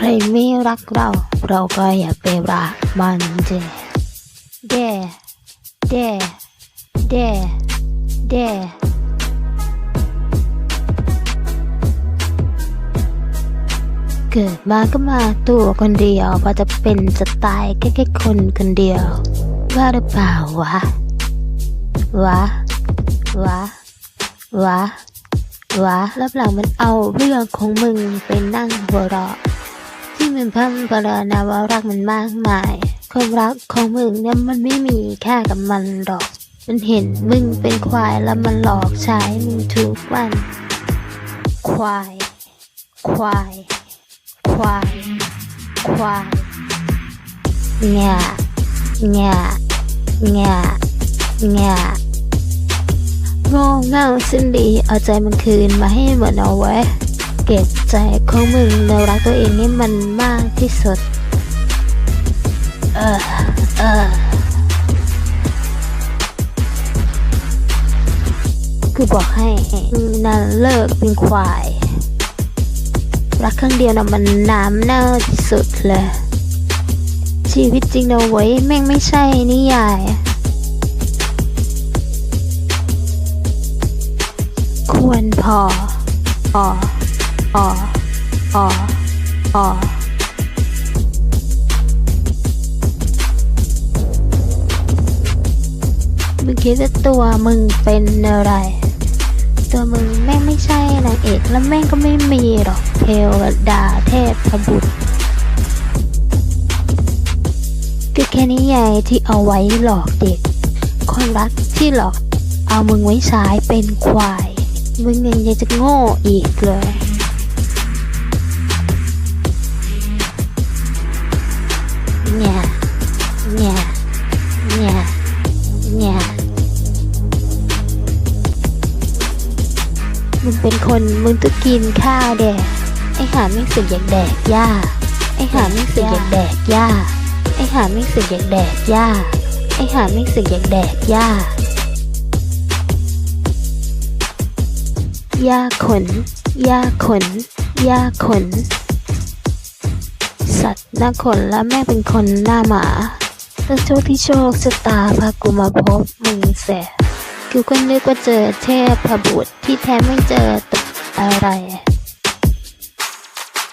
ใครไม่รักเรา เราก็อย่าไปรักมันเดเดเดเดเดเกิดมาก็มาตัวคนเดียวพอจะเป็นจะตายแค่แค่คนคนเดียว ว่าหรือเปล่าวะ วะ วะ วะ วะรับหลังมันเอาเรื่องของมึงไปนั่งหัวเราะ มันพัมพรานาว่ารักมันมากมาย ความรักของมึงเนี่ยมันไม่มีแค่กับมันหรอก มันเห็นมึงเป็นควายแล้วมันหลอกใช้มึงทุกวัน ควาย ควาย ควาย ควายแง่แง่แง่แง่โง่เง่าสิ้นดีเอาใจมันคืนมาให้หมดเอาไว้ เก็บใจของมึงเรารักตัวเองนี่มันมากที่สุด เออ เออกูบอกให้มึงนั่นเลิกเป็นควาย รักครั้งเดียวนะมันน้ำเน่าที่สุดเลย ชีวิตจริงนะเว้ยแม่งไม่ใช่นิยายควรพอ ออ ออออมึงคิดว่าตัวมึงเป็นอะไร ตัวมึงแม่งไม่ใช่นางเอกแล้วแม่งก็ไม่มีหรอกเทวดาเทพบุตรก็แค่นิยายที่เอาไว้หลอกเด็ก คนรักที่หลอกเอามึงไว้ใช้เป็นควาย มึงยังยังจะโง่อีกเลย เป็นคนมึงต้องกินข้าวแดกไอหาไม่สึกอยากแดกหญ้าไอหาไม่สึกอยากแดกหญ้าไอหาไม่สึกอยากแดกหญ้าไอหาไม่สึกอยากแดกหญ้าหญ้าขนหญ้าขนหญ้าขน สัตว์หน้าขนและแม่เป็นคนหน้าหมาแต่โชคที่โชคชะตาพากูมาพบมึงเสี ยกูก็นึกว่าเจอเทพบุตรที่แท้ไม่เจอตวอะไร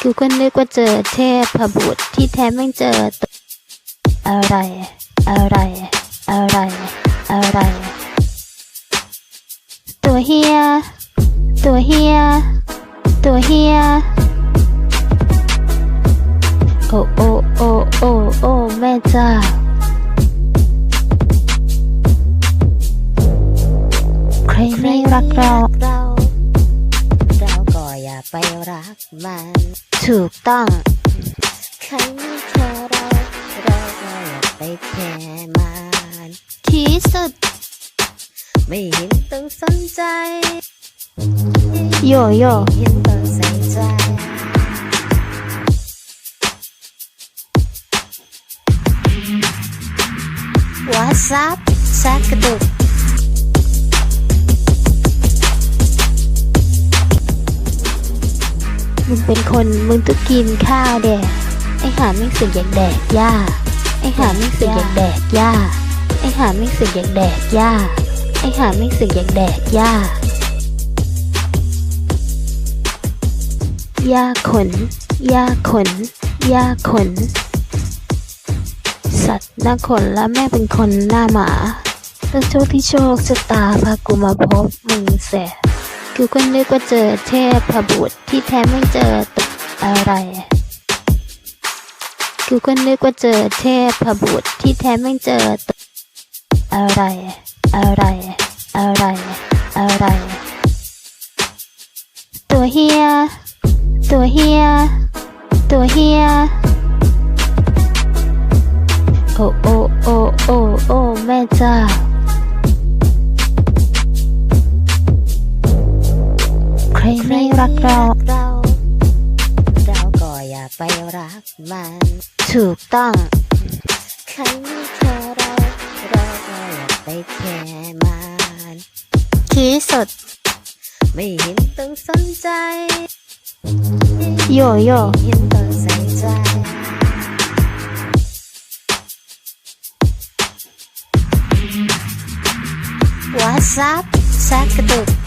กูก็นึกว่าเจอเทพบุตรที่แท้ไม่เจอตวอะไร อะไร อะไร อะไร ตัวเฮีย ตัวเฮีย ตัวเฮีย โอโอโอโอโอแม่เจ้า เราเรา เราก็อย่าไปรักมัน ถูกต้อง ใครไม่แค่เราเราก็อย่าไปแค่มันที่สุด ไม่เห็นต้องสนใจ โยโย่ไม่เห็นต้องใส่ใจวาซับซักกระตุก มึงเป็นคนมึงต้องกินข้าวแดกไอหาไม่สึกอยากแดกหญ้าไอหาไม่สึกอยากแดกหญ้าไอหาไม่สึกอยากแดกหญ้าไอหาไม่สึกอยากแดกหญ้าหญ้าขนหญ้าขนหญ้าขน สัตว์หน้าขนและแม่เป็นคนหน้าหมาแต่โชคที่โชคชะตาพากูมาพบมึงเสีย กูก็นึกว่าเจอเทพบุตรที่แท้ไม่เจอตวอะไร กูก็นึกว่าเจอเทพบุตรที่แท้ไม่เจอตวอะไร อะไร อะไร อะไร ตัวเฮีย ตัวเฮีย ตัวเฮีย โอโอโอโอโอแม่เจ้า ใครไม่รักเราเราเราก็อย่าไปรักมัน ถูกต้อง ใครไม่แค่เราเราก็อย่าไปแค่มันที่สุด ไม่เห็นต้องสนใจ โยโย่ไม่เห็นต้องใส่ใจใจวาซับแซกกระตุก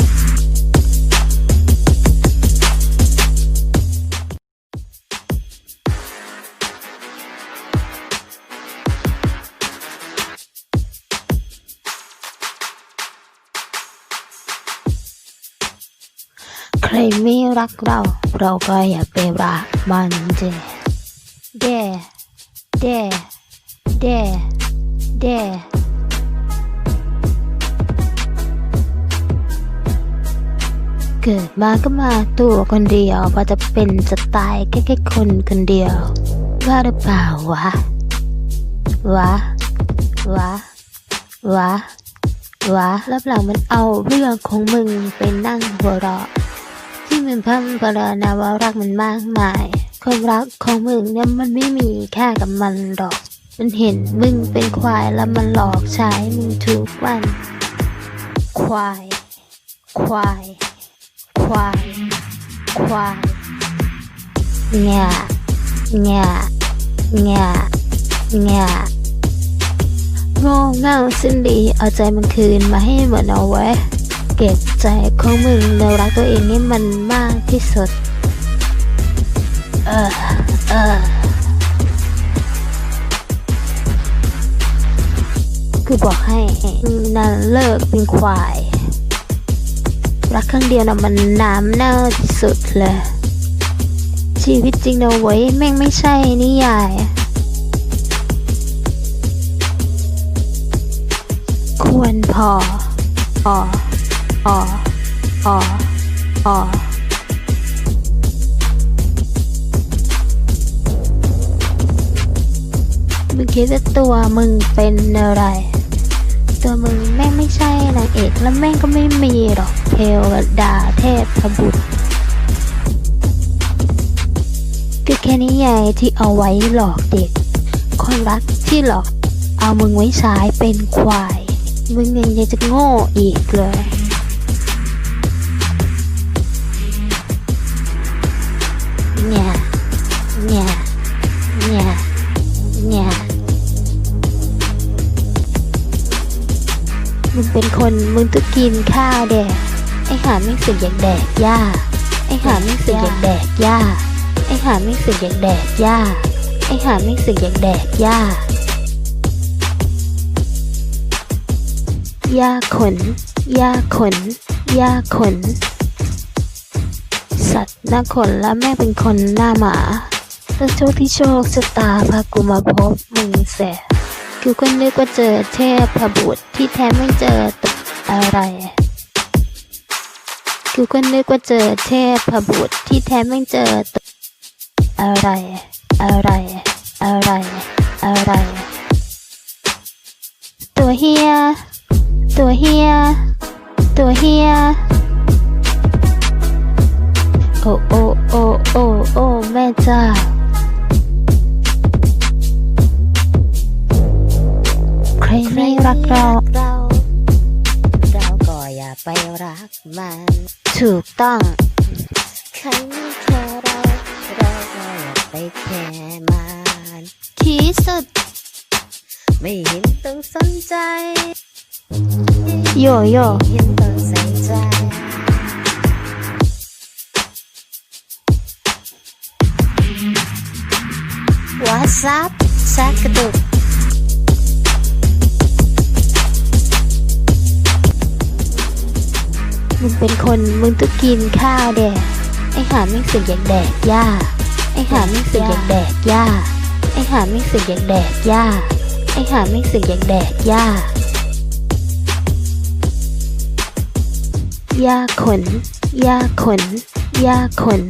ไม่รักเรา เราก็อย่าไปรักมันเดเดเดเดเดเกิดมาก็มาตัวคนเดียวพอจะเป็นจะตายแค่แค่คนคนเดียว ว่าหรือเปล่าวะ วะ วะ วะ วะรับหลังมันเอาเรื่องของมึงไปนั่งหัวเราะ มันพัมพรานาว่ารักมันมากมาย ความรักของมึงเนี่ยมันไม่มีแค่กับมันหรอก มันเห็นมึงเป็นควายแล้วมันหลอกใช้มึงทุกวัน ควาย ควาย ควาย ควายแง่แง่แง่แง่โง่เง่าสิ้นดีเอาใจมันคืนมาให้เหมดเอาไว้ เก็บใจของมึงเรารักตัวเองนี่มันมากที่สุด เออ เออ คือบอกให้มึงนั่นเลิกเป็นควาย รักครั้งเดียวนะมันน้ำเน่าที่สุดเลย ชีวิตจริงนะเว้ยแม่งไม่ใช่นิยายควรพอ อ ออออมึงคิดว่าตัวมึงเป็นอะไร ตัวมึงแม่งไม่ใช่นางเอกแล้วแม่งก็ไม่มีหรอกเทวดาเทพบุตรก็แค่นิยายที่เอาไว้หลอกเด็ก คนรักที่หลอกเอามึงไว้ใช้เป็นควาย มึงยังยังจะโง่อีกเลย มึงเป็นคนมึงต้องกินข้าวแดกไอหาไม่สึกอยากแดกหญ้าไอหาไม่สึกอยากแดกหญ้าไอหาไม่สึกอยากแดกหญ้าไอหาไม่สึกอยากแดกหญ้าหญ้าขนหญ้าขนหญ้าขน สัตว์หน้าขนและแม่เป็นคนหน้าหมาแต่โชคที่โชคชะตาพากูมาพบมึงเสี ยกูก็นึกว่าเจอเทพบุตรที่แท้ไม่เจอตอะไรกูก็นึกว่าเจอเทพบุตรที่แท้ไม่เจอตอะไร อะไร อะไร อะไร ตัวเฮีย ตัวเฮีย ตัวเฮีย โอโอโอโอโอแม่เจ้า ครไม่รักเราเรา เราก็อย่าไปรักมัน ถูกต้อง ใครไม่แค่เรา เราก็อย่าไปแค่มันที่สุด ไม่เห็นต้องสนใจ โยโย่ไม่เห็นต้องใส่ใจวาซับแซกกระตุก มึงเป็นคนมึงต้องกินข้าวแดกไอหาไม่สึกอยากแดกหญ้าไอหาไม่สึกอยากแดกหญ้าไอหาไม่สึกอยากแดกหญ้าไอหาไม่สึกอยากแดกหญ้าหญ้าขนหญ้าขนหญ้าขน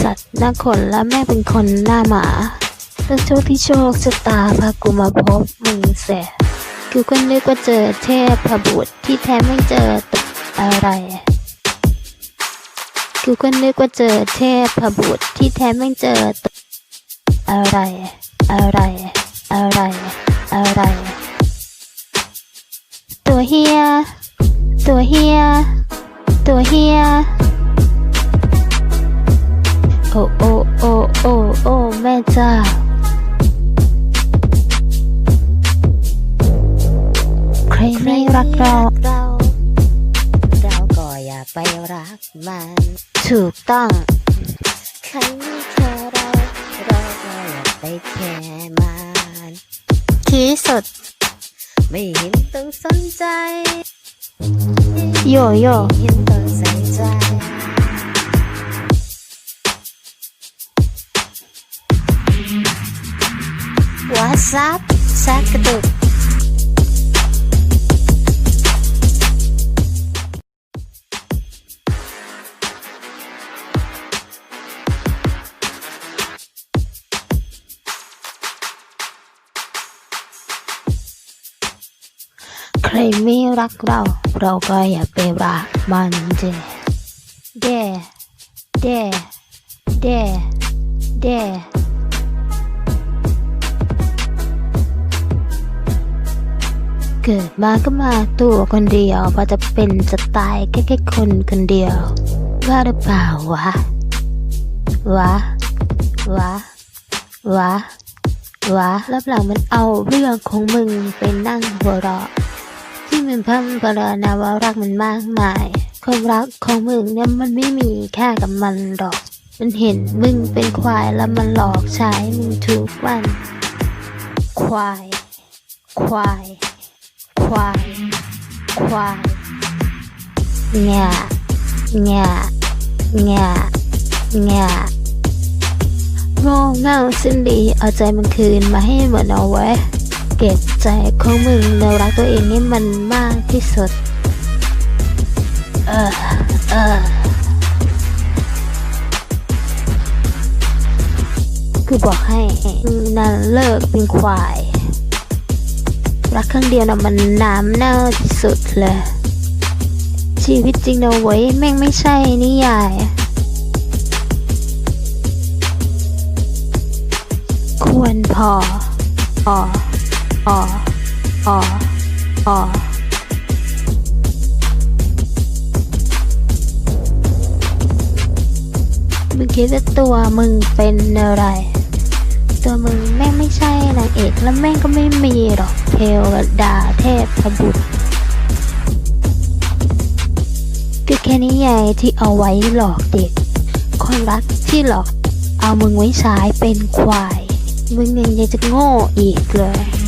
สัตว์หน้าขนและแม่เป็นคนหน้าหมาแต่โชคที่โชคชะตาพากูมาพบมึงเสีย กูก็นึกว่าเจอเทพบุตรที่แท้ไม่เจอตอะไร กูก็นึกว่าเจอเทพบุตรที่แท้ไม่เจอตอะไร อะไร อะไร อะไร ตัวเฮีย ตัวเฮีย ตัวเฮีย โอโอโอโอโอแม่เจ้า ใครไม่รักเราเราเราก็อย่าไปรักมัน ถูกต้องใครไม่แค่เราเราก็อย่าไปแค่มันที่สุด ไม่เห็นต้องสนใจโยโย่ไม่เห็นต้องใส่ใจวาซับซักกระตุก ใครไม่รักเรา เราก็อย่าไปรักมันเดเดเดเดเดเกิดมาก็มาตัวคนเดียวพอจะเป็นจะตายแค่แค่คนคนเดียว ว่าหรือเปล่าวะ วะ วะ วะ วะรับหลังมันเอาเรื่องของมึงไปนั่งหัวเราะ มันพัมปรานาว่ารักมันมากมาย ความรักของมึงเนี่ยมันไม่มีแค่กับมันหรอก มันเห็นมึงเป็นควายแล้วมันหลอกใช้มึงทุกวัน ควาย ควาย ควาย ควายแง่แง่แง่แง่โง่เง่าสิ้นดีเอาใจมันคืนมาให้เหมดเอาไว้ เก็บ ใจของมึงแล้วรักตัวเองให้มันมากที่สุด เออ เออกูบอกให้มึงนั่นเลิกเป็นควาย รักครั้งเดียวนะมันน้ำเน่าที่สุดเลย ชีวิตจริงนะเว้ย แม่งไม่ใช่นิยายควรพอออ ออออมึงคิดว่าตัวมึงเป็นอะไร ตัวมึงแม่งไม่ใช่นางเอกแล้วแม่งก็ไม่มีหรอกเทวดาเทพบุตรก็แค่นิยายที่เอาไว้หลอกเด็ก คนรักที่หลอกเอามึงไว้ใช้เป็นควาย มึงยังยังจะโง่อีกเลย